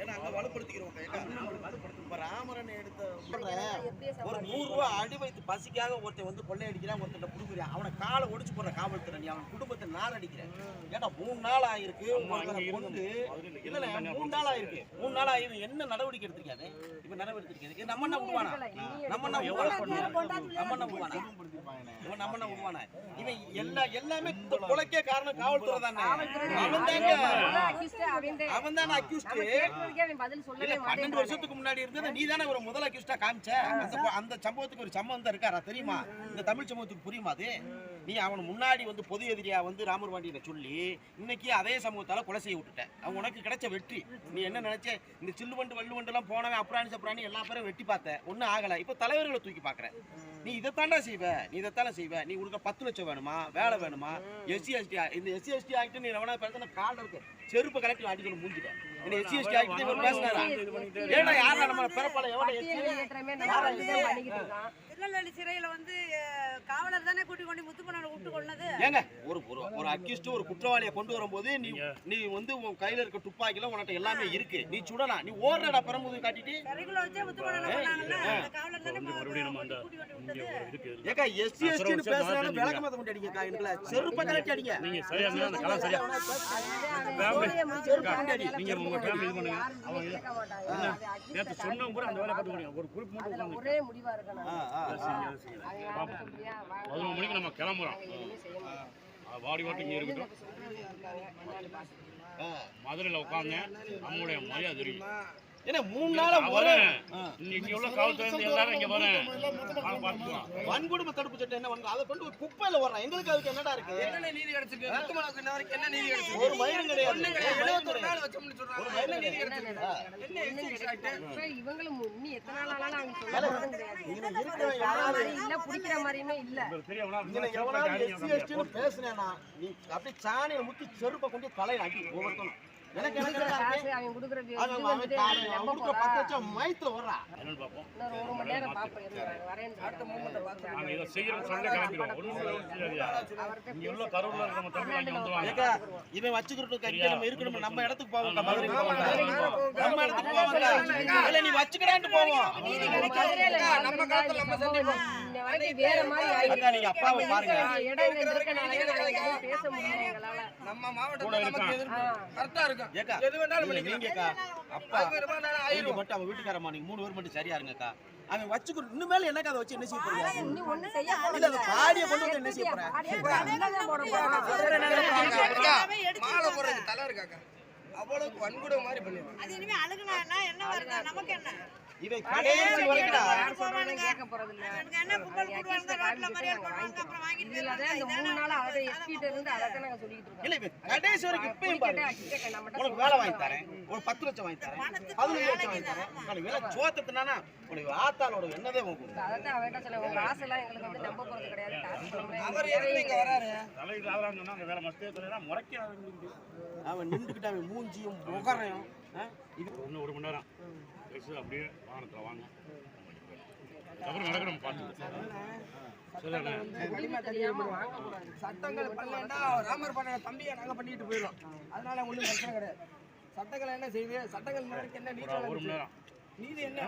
ஏன்னா அங்க வலுப்படுத்திக்கிறோம் ராமரன் எடுத்த ஒரு நூறு அடி வைத்து பசிக்காக ஒருத்தன் வந்து கொள்ளையடிக்கிறான் ஒருத்தன் புடுங்குறான். அவனை காலை ஒடிச்சு போடுற காவல்துறை அவன் குடும்பத்தை நார் அடிக்கிறேன் ஏன்னா மூணு நாள் ஆயிருக்கு. கொண்டு மூணு நாள் ஆயிருக்கு மூணு நாள் ஆயிருக்கு என்ன நடவடிக்கை எடுத்திருக்காரு? இப்ப நடவடிக்கை எடுத்திருக்காரு நம்ம என்ன விடுவானா நம்ம என்ன விடுவானா நம்ம என்ன விடுவானா இவன் நம்ம என்ன விடுவானா இவன் எல்லா எல்லாமே கொலைக்கே காரணம் காவல்துறை தானே. அவன் தாங்க. அவன் தானே. அக்யூஸ்ட் பன்னெண்டு வருஷத்துக்கு முன்னாடி இருந்தது நீ தானே ஒரு முதல் அக்யூஸ்டா காமிச்ச? அந்த சம்பவத்துக்கு ஒரு சம்பவம் தான் இருக்காரா தெரியுமா? இந்த தமிழ் சமூகத்துக்கு புரியுமா அது? நீ அவன் முன்னாடி வந்து பொது எதிரியா வந்து ராமர் பாண்டியனை சொல்லி இன்னைக்கு அதே சமூகத்தால கொலை செய்ய விட்டுட்ட. அவன் உனக்கு கிடைச்ச வெற்றி. நீ என்ன நினைச்ச? இந்த சில்லு வண்டு வள்ளு வண்டுலாம் போனவன் அப்புறாணி சப்புறாணி எல்லா பேரும் வெட்டி பார்த்த. ஒன்றும் ஆகல. இப்போ தலைவர்களை தூக்கி பார்க்குற. நீ இதைத்தாண்டா செய்வ? நீ இதைத்தானே செய்வ? நீ உனக்கு பத்து லட்சம் வேணுமா? வேலை வேணுமா? எஸ்சி எஸ்டி இந்த எஸ்சி எஸ்டி ஆகிட்டு நீ எவனா பேசுன கால் இருக்கு. செருப்பு கலெக்டர் அடிக்கணும் மூஞ்சிட்ட. இந்த எஸ்சி எஸ்டி இவர் பேசினாரா? ஏடா யாரா நம்ம பிறப்பால எவன எஸ்சி திருநெல்வேலி சிறையில வந்து காவலர் தானே கூட்டி கொண்டு முத்துப்பண்ணனை விட்டு கொண்டது ஏங்க ஒரு ஒரு ஒரு அக்யூஸ்ட் ஒரு குற்றவாளியை கொண்டு வரும்போது நீ நீ வந்து உன் கையில இருக்க துப்பாக்கில உன்கிட்ட எல்லாமே இருக்கு. நீ சுடலாம் நீ ஓடுறடா பெரம்புது காட்டிட்டு. சிறைக்குள்ள வச்சே முத்துப்பண்ணனை கொண்டாங்கல்ல அந்த காவலர் தானே ஏக்கா எஸ்சி எஸ்டின்னு பேசுறாங்க விளக்க மாத்த கொண்டு அடிங்க செருப்ப கலட்டி அடிங்க. நீங்க சரியா அந்த கலாம் சரியா நீங்க உங்க ஃபேமிலி இது பண்ணுங்க. அவங்க இது- கேட்க மாட்டாங்க நேத்து சொன்ன கூட அந்த வேலை பார்த்து முடியும் ஒரு மட்டும் உட்காந்து ஒரே முடிவா இருக்கணும். பதினொரு மணிக்கு நம்ம கிளம்புறோம். வாடி வாட்டி இங்கே இருக்கட்டும். மதுரையில் உட்காந்து நம்மளுடைய மரியாதை தெரியும். ஏன்னா மூணு நாளா அவரு ஒரு இன்னைக்கு உள்ள காவல்துறை எல்லாரும் இங்க வரேன். வன்கொடுமை தடுப்பு சட்டம் என்ன வந்து அதை கொண்டு போய் குப்பையில வர்றான். எங்களுக்கு அதுக்கு என்னடா இருக்கு? என்ன நீதி கிடைச்சிருக்கு? வரைக்கும் என்ன நீதி கிடைச்சிருக்கு? ஒரு மயிரும் கிடையாது. ஒரு எழுபத்தொரு நாள் கிடையாது. வச்சோம்னு சொல்றாங்க. ஒரு மயிரும் நீதி. கிடைச்சிருக்கு? இவங்களும் இன்னும் எத்தனை நாள் ஆனாலும் இல்ல பிடிக்கிற மாதிரியுமே இல்ல. எவனாவது எஸ்சி எஸ்டின்னு பேசுனேன்னா நீ அப்படியே சாணியை முக்கி செருப்பை கொண்டு தலையில அடி ஒவ்வொருத்தனும். இவன் வச்சுக்கிட்டு கறிக்க நம்ம இருக்கணும்? நம்ம இடத்துக்கு போவோம் நம்ம இடத்துக்கு போவோம். இல்ல நீ வச்சுக்கடான்ட்டு போவோம். நம்ம காலத்துல நம்ம சந்திப்போம். நம்ம மாவட்டத்துல நீங்க மூணு பேர் மட்டும் சரியா இருங்கக்கா. அவன் வச்சுக்கிட்டு இன்னும் மேல என்னக்கா அதை வச்சு என்ன செய்ய போறீங்க? இல்ல அந்த பாடியை கொண்டு வந்து என்ன செய்ய போறேன்? போட போறோம். அக்கா, மாலை போடுறது தலை இருக்காக்கா அவ்வளவு வன்கொடுமை மாதிரி பண்ணிடுவாங்க அது இனிமே அழுகுனா என்ன என்ன வருது? நமக்கு என்ன? இவன் கடைசி வரைக்கும் இப்பயும் பாரு. உனக்கு வேலை வாங்கி தரேன். ஒரு பத்து லட்சம் வாங்கி தரேன். பதினஞ்சு லட்சம் வாங்கி தரேன். உனக்கு வேலை சோத்தத்துனா உனக்கு ஆத்தாளோட என்னதே முறைக்க அவன் நின்றுக்கிட்டு அவன் மூஞ்சியும் முகரையும்? இது இன்னும் ஒரு மணி நேரம். பேசு அப்படியே வாகனத்தில் வாங்க. அப்புறம் நடக்கிறோம் பார்த்து. சட்டங்கள் பண்ணலன்னா ராமர் பண்ண தம்பியை நாங்க பண்ணிட்டு போயிடும் அதனால ஒண்ணும் பிரச்சனை கிடையாது. சட்டங்கள் என்ன செய்யுது சட்டங்கள் என்ன நீதி ஒரு மணி? நேரம். நீதி என்ன?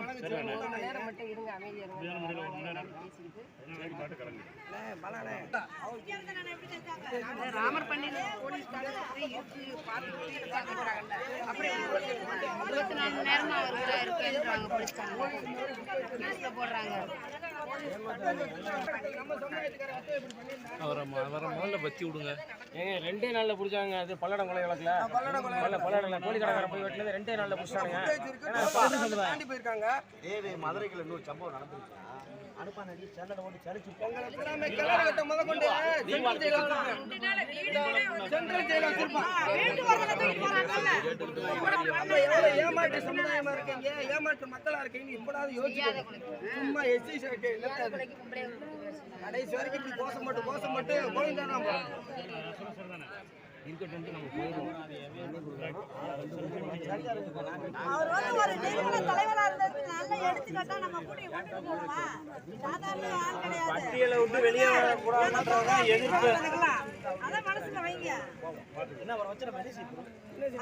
நேரம் மட்டும் இருங்க அமைதியா ராமர் பள்ளியில போலீஸ் இருபத்தி நாலு நேரமா அவர் இருக்கேன்றாங்க போடுறாங்க. முதல்ல பத்தி விடுங்க. ஏங்க ரெண்டே நாள்ல புடிச்சாங்க அது பல்லடம் கொலை வழக்குல. பல்லடம் கொலை பல்ல பல்லடம் கோழி கடைக்காரன் போய் வெட்டினது ரெண்டே நாள்ல புடிச்சாங்க தாண்டி போயிருக்காங்க ஏவே மதுரைக்குள்ள இன்னொரு சம்பவம் நடந்துருச்சா அனுப்பா நடி சேனலை ஓடி சரிச்சு எங்களை எல்லாமே கட்ட முத கொண்டு சென்ட்ரல் ஜெயில வச்சிருப்பாங்க. சென்ட்ரல் ஜெயில வச்சிருப்பாங்க. நம்ம எவ்வளவு ஏமாற்று சமுதாயமா இருக்கீங்க ஏமாற்று மக்களா இருக்கீங்க இப்படாவது யோசிச்சு சும்மா எஸ்சி கடைசி வரைக்கும் இப்படி கோசம் மட்டும் கோசம் மட்டும் கோவிந்தா அவர் வந்து ஒரு நிறுவன தலைவரா இருந்ததுக்கு நல்ல எடுத்துக்காட்டா நம்ம கூட்டி கொண்டு போவோமா சாதாரண ஆள் கிடையாது. பட்டியலை விட்டு வெளியே வரக்கூடாதுன்றதான் எதிர்ப்பு. அதான் மனசு பேசுங்க வைங்க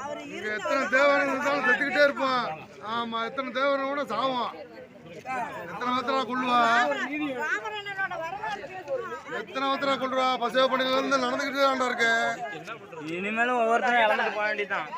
அவர் இங்க இருந்தா எத்தனை தேவன் இருந்தாலும் செத்துக்கிட்டே இருப்பான். ஆமா எத்தனை தேவன் கூட சாவான். எத்தனை ராமரண்ணனோட வரலாறு பேசணும் எத்தனை வத்தரா கொள்ளுவா பசவ பண்ணில இருந்து நடந்துகிட்டு தான்டா இருக்கு. இனிமேலும் ஒவ்வொருத்தரும் இழந்துட்டு போக வேண்டியதான்